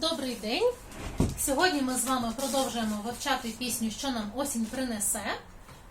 Добрий день! Сьогодні ми з вами продовжуємо вивчати пісню, що нам осінь принесе.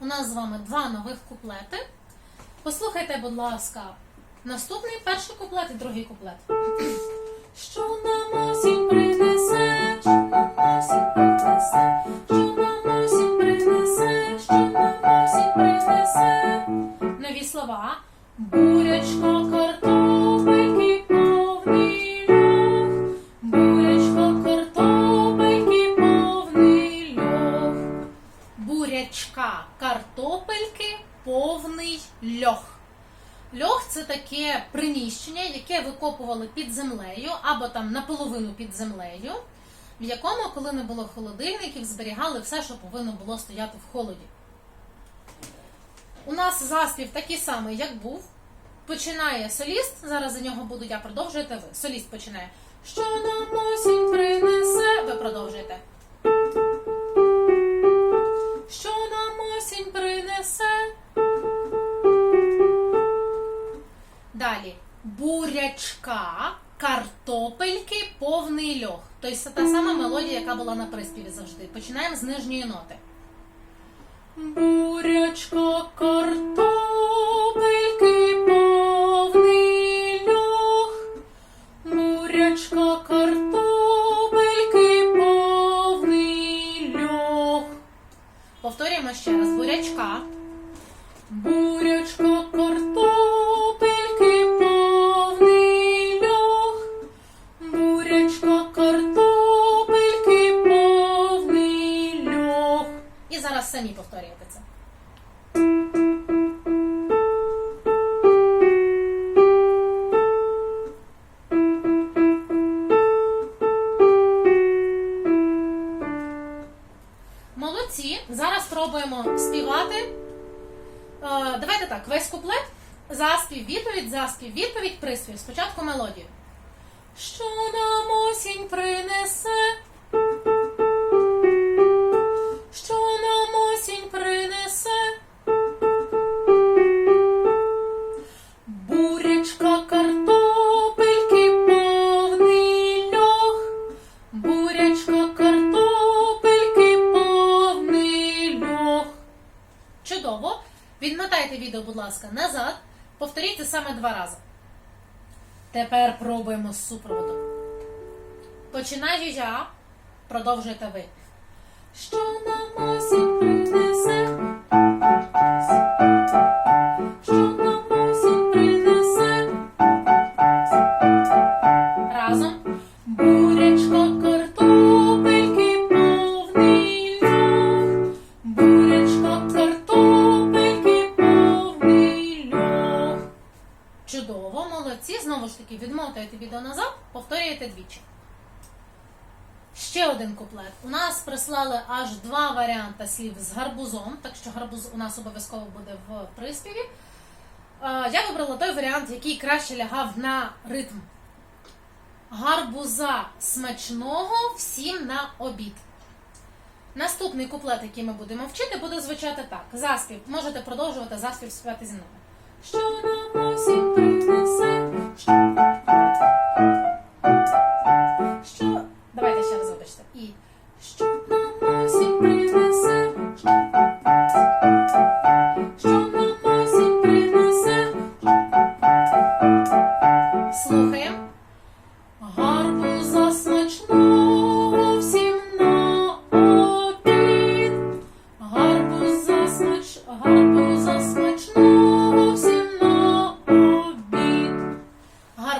У нас з вами два нових куплети. Послухайте, будь ласка, наступний перший куплет і другий куплет. Що повний льох. Льох це таке приміщення, яке викопували під землею або там наполовину під землею, в якому, коли не було холодильників, зберігали все, що повинно було стояти в холоді. У нас заспів такий самий, як був. Починає соліст. Зараз за нього буду я продовжуєте ви. Соліст починає. Що нам осінь принесе? Ви продовжуєте. Далі. Бурячка, картопельки, повний льох. Тобто це та сама мелодія, яка була на приспіві завжди. Починаємо з нижньої ноти. Бурячка, картопельки, повний льох. Бурячка, картопельки, повний льох. Повторюємо ще раз. Бурячка. Бурячка, картопельки, Заспів відповідь, заспів відповідь, приспів. Спочатку мелодію. Що нам осінь принесе? Що нам осінь принесе? Бурячка, картопельки, повний льох. Бурячка, картопельки, повний льох. Чудово. Відмотайте відео, будь ласка, назад. Повторіть саме два рази. Тепер пробуємо з супроводом. Починаю я, продовжуєте ви. Що нам осінь відмотуєте відео назад, повторюєте двічі. Ще один куплет. У нас прислали аж два варіанти слів з гарбузом, так що гарбуз у нас обов'язково буде в приспіві. Е, Я вибрала той варіант, який краще лягав на ритм. Гарбуза смачного всім на обід. Наступний куплет, який ми будемо вчити, буде звучати так. Заспів. Можете продовжувати заспів співати зі мною. Що нам осінь принесе?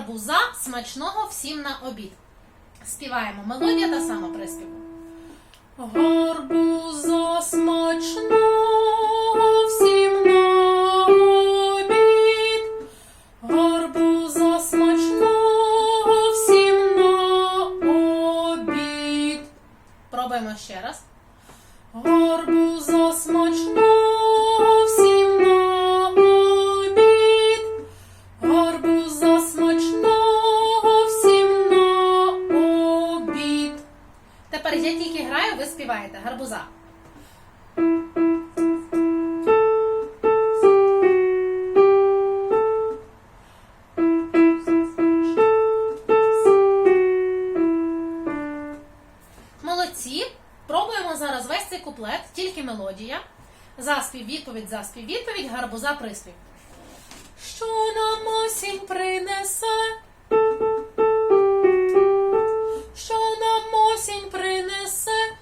Гарбуза смачного всім на обід. Співаємо. Мелодія та сама приспіву. Гарбуза смачного всім на обід. Гарбуза смачного всім на обід. Пробуємо ще раз. Гарбуза смачного Заспів, відповідь, заспів, відповідь, гарбуза, приспів. Що нам осінь принесе? Що нам осінь принесе?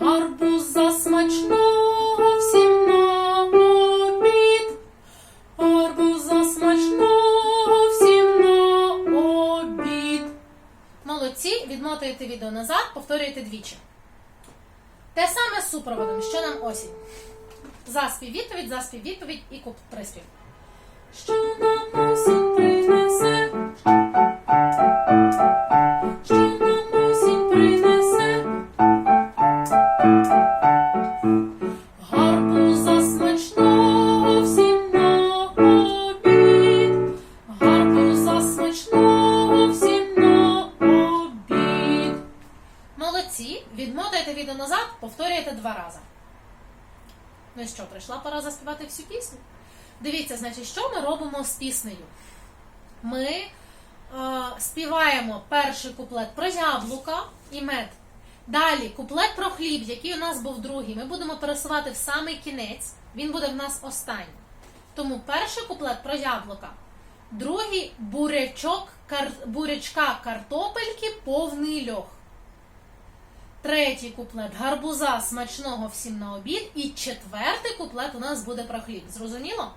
Гарбуза смачного всім на обід. Гарбуза смачного всім на обід. Молодці, відмотуєте відео назад, повторюєте двічі. Те саме з супроводом, що нам осінь. Заспів відповідь, заспів відповідь і куп приспів. Що нам осінь Ну і що, прийшла пора заспівати всю пісню? Дивіться, значить, що ми робимо з піснею? Ми е, співаємо перший куплет про яблука і мед. Далі куплет про хліб, який у нас був другий. Ми будемо пересувати в самий кінець. Він буде в нас останній. Тому перший куплет про яблука, другий бурячок, кар... бурячка картопельки, повний льох. Третій куплет гарбуза смачного всім на обід. І четвертий куплет у нас буде про хліб. Зрозуміло?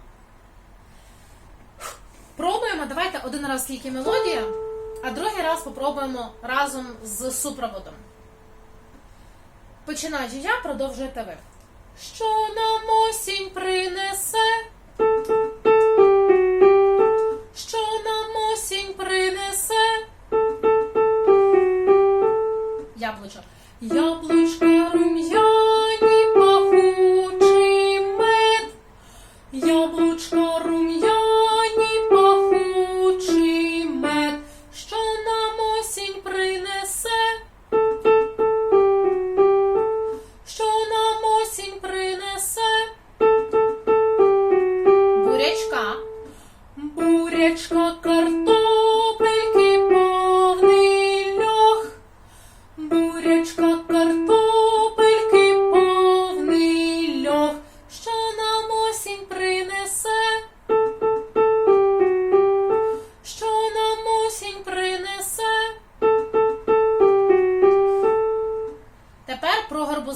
Пробуємо. Давайте один раз тільки мелодія, а другий раз попробуємо разом з супроводом. Починаючи я, продовжуєте ви. Що нам осінь принесе? Що нам осінь принесе? Яблучко. Яблучка рум'яні, пахучий мед. Яблучка рум'яні, пахучий мед. Що нам осінь принесе? Що нам осінь принесе? Бурячка. Бурячка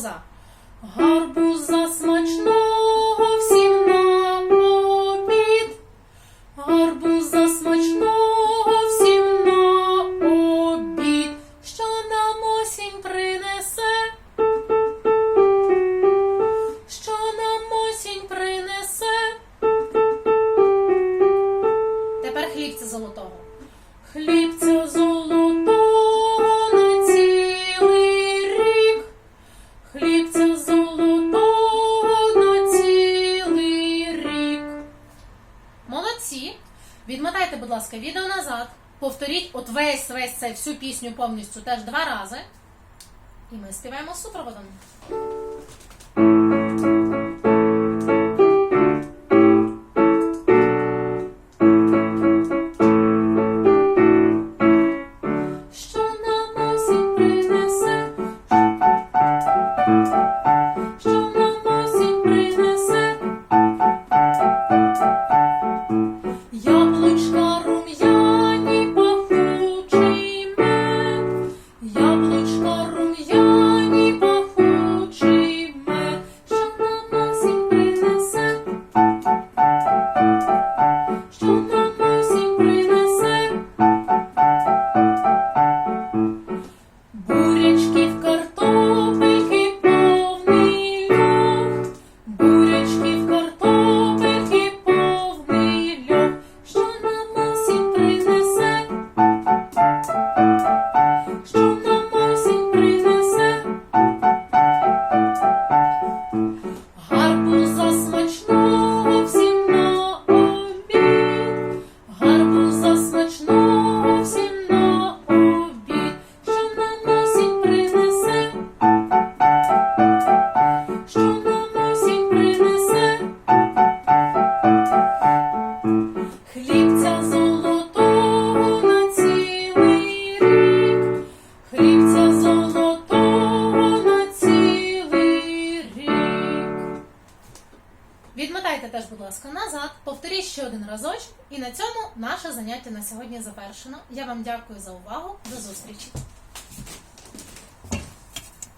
про гарбуза. Ласка, відео назад. Повторіть от весь весь цей всю пісню повністю теж два рази. І ми співаємо з супроводом. Разочок, і на цьому наше заняття на сьогодні завершено. Я вам дякую за увагу. До зустрічі!